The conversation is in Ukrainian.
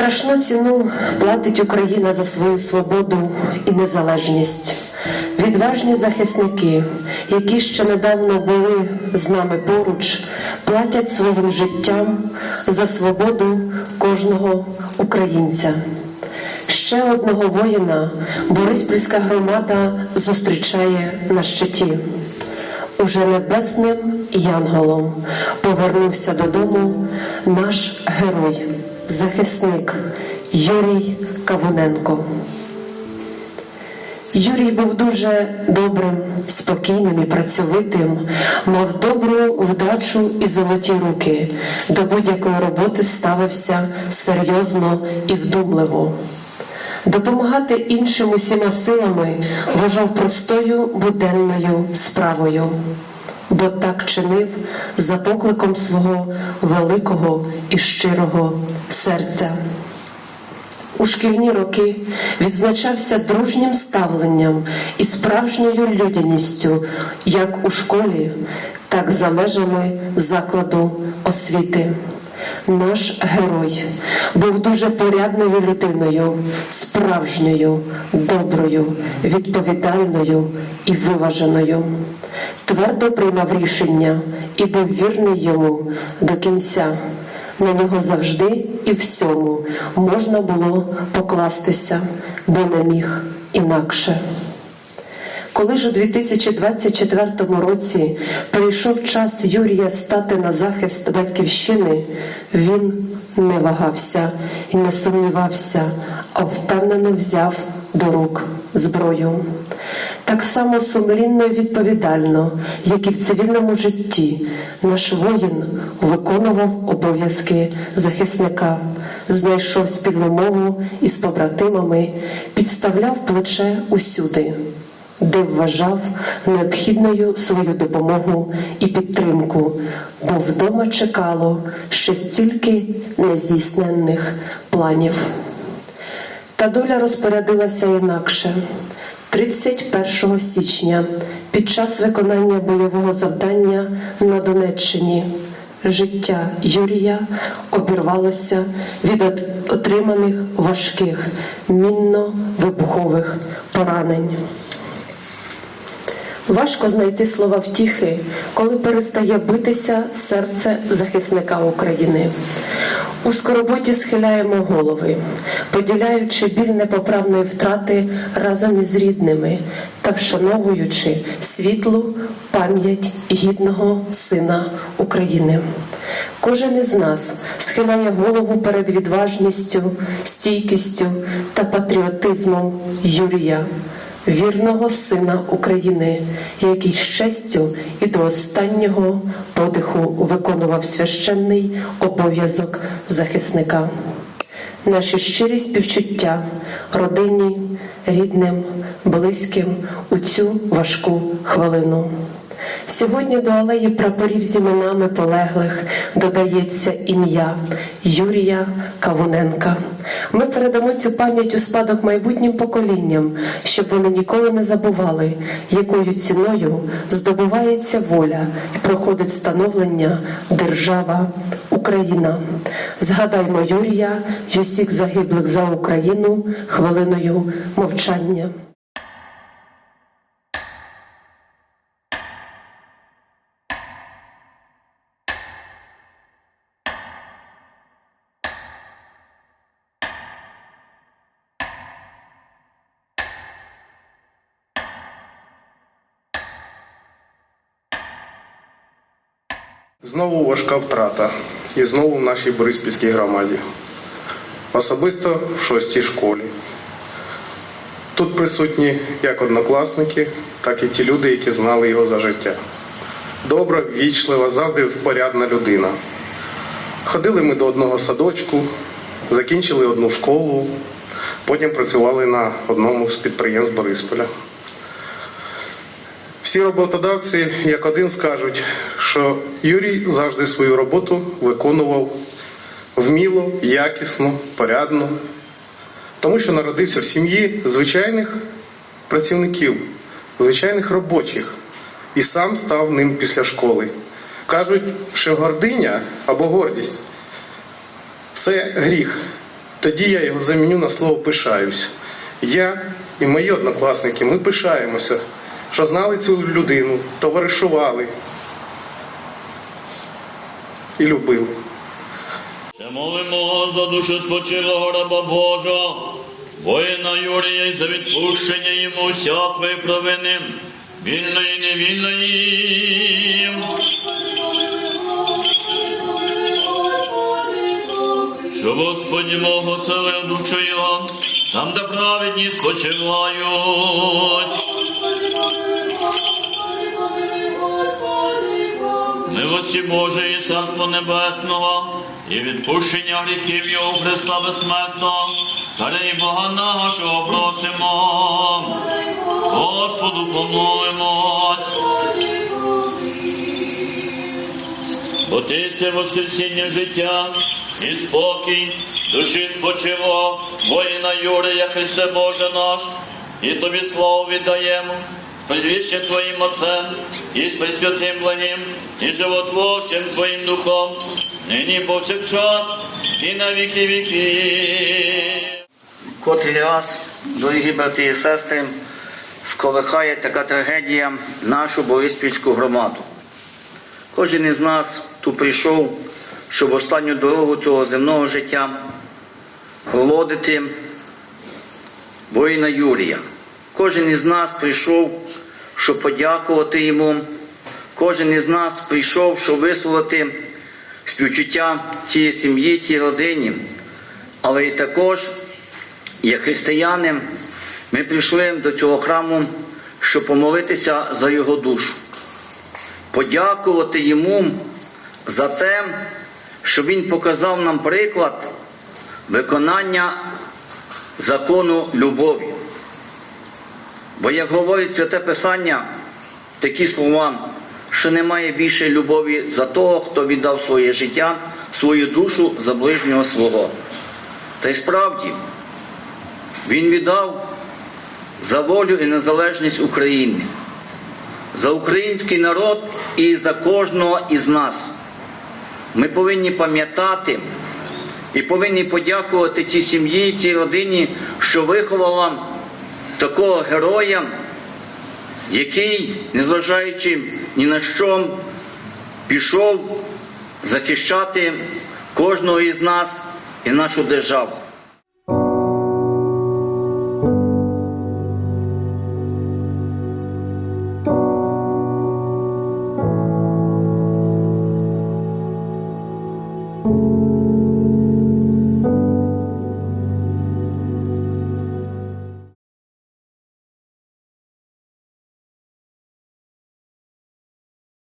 Страшну ціну платить Україна за свою свободу і незалежність. Відважні захисники, які ще недавно були з нами поруч, платять своїм життям за свободу кожного українця. Ще одного воїна Бориспільська громада зустрічає на щиті. Уже небесним янголом повернувся додому наш герой, захисник Юрій Кавуненко. Юрій був дуже добрим, спокійним і працьовитим, мав добру вдачу і золоті руки. До будь-якої роботи ставився серйозно і вдумливо. Допомагати іншим усіма силами вважав простою буденною справою, бо так чинив за покликом свого великого і щирого серця. У шкільні роки відзначався дружнім ставленням і справжньою людяністю як у школі, так за межами закладу освіти. Наш герой був дуже порядною людиною, справжньою, доброю, відповідальною і виваженою. Твердо приймав рішення і був вірний йому до кінця. На нього завжди і всьому можна було покластися, бо не міг інакше. Коли ж у 2024 році прийшов час Юрія стати на захист батьківщини, він не вагався і не сумнівався, а впевнено взяв до рук зброю. Так само сумлінно і відповідально, як і в цивільному житті, наш воїн виконував обов'язки захисника, знайшов спільну мову із побратимами, підставляв плече усюди де вважав необхідною свою допомогу і підтримку, бо вдома чекало ще стільки нездійсненних планів. Та доля розпорядилася інакше. 31 січня під час виконання бойового завдання на Донеччині життя Юрія обірвалося від отриманих важких мінно-вибухових поранень. Важко знайти слова втіхи, коли перестає битися серце захисника України. У скорботі схиляємо голови, поділяючи біль непоправної втрати разом із рідними та вшановуючи світлу пам'ять гідного сина України. Кожен із нас схиляє голову перед відважністю, стійкістю та патріотизмом Юрія вірного сина України, який з честю і до останнього подиху виконував священний обов'язок захисника. Наші щирі співчуття родині, рідним, близьким у цю важку хвилину. Сьогодні до алеї прапорів з іменами полеглих додається ім'я Юрія Кавуненка. Ми передамо цю пам'ять у спадок майбутнім поколінням, щоб вони ніколи не забували, якою ціною здобувається воля і проходить становлення держава Україна. Згадаймо Юрія й усіх загиблих за Україну хвилиною мовчання. Знову важка втрата. І знову в нашій Бориспільській громаді. Особисто в шостій школі. Тут присутні як однокласники, так і ті люди, які знали його за життя. Добра, ввічлива, завжди впорядна людина. Ходили ми до одного садочку, закінчили одну школу, потім працювали на одному з підприємств Борисполя. Всі роботодавці, як один, скажуть, що Юрій завжди свою роботу виконував вміло, якісно, порядно, тому що народився в сім'ї звичайних працівників, звичайних робочих, і сам став ним після школи. Кажуть, що гординя або гордість це гріх, Тоді я його заміню на слово пишаюсь. Я і мої однокласники, ми пишаємося, що знали цю людину, товаришували і любили. Ще молимо за душу спочилого раба Божого, воїна Юрія і за відпущення йому всякої провини, вільної невільної. Що Господь мого селив душу його, там, де праведні спочивають. Милості Божої, Царство Небесного і відпущення гріхів Його Христа безсмертного, Царя і Бога нашого просимо. Господу помолимось. Бо ти це воскресіння життя і спокій, душі спочило, воїна Юрія, Христе Боже наш, і тобі славу віддаємо, з предвіщим Твоїм Отцем, і з Пресвятим Благим, і животворчим Твоїм Духом, нині повсякчас, і на віки віки. Котрий раз, дорогі брати і сестри, сколихає така трагедія нашу Бориспільську громаду. Кожен із нас тут прийшов, щоб останню дорогу цього земного життя проводити воїна Юрія. Кожен із нас прийшов, щоб подякувати йому. Кожен із нас прийшов, щоб висловити співчуття тієї сім'ї, тій родині, але і також як християни, ми прийшли до цього храму, щоб помолитися за його душу, подякувати йому за те, що він показав нам приклад виконання закону любові. Бо, як говорить Святе Писання, такі слова, що немає більше любові за того, хто віддав своє життя, свою душу за ближнього свого. Та й справді, він віддав за волю і незалежність України, за український народ і за кожного із нас. Ми повинні пам'ятати і повинні подякувати тій сім'ї, тій родині, що виховала такого героя, який, незважаючи ні на що, пішов захищати кожного із нас і нашу державу.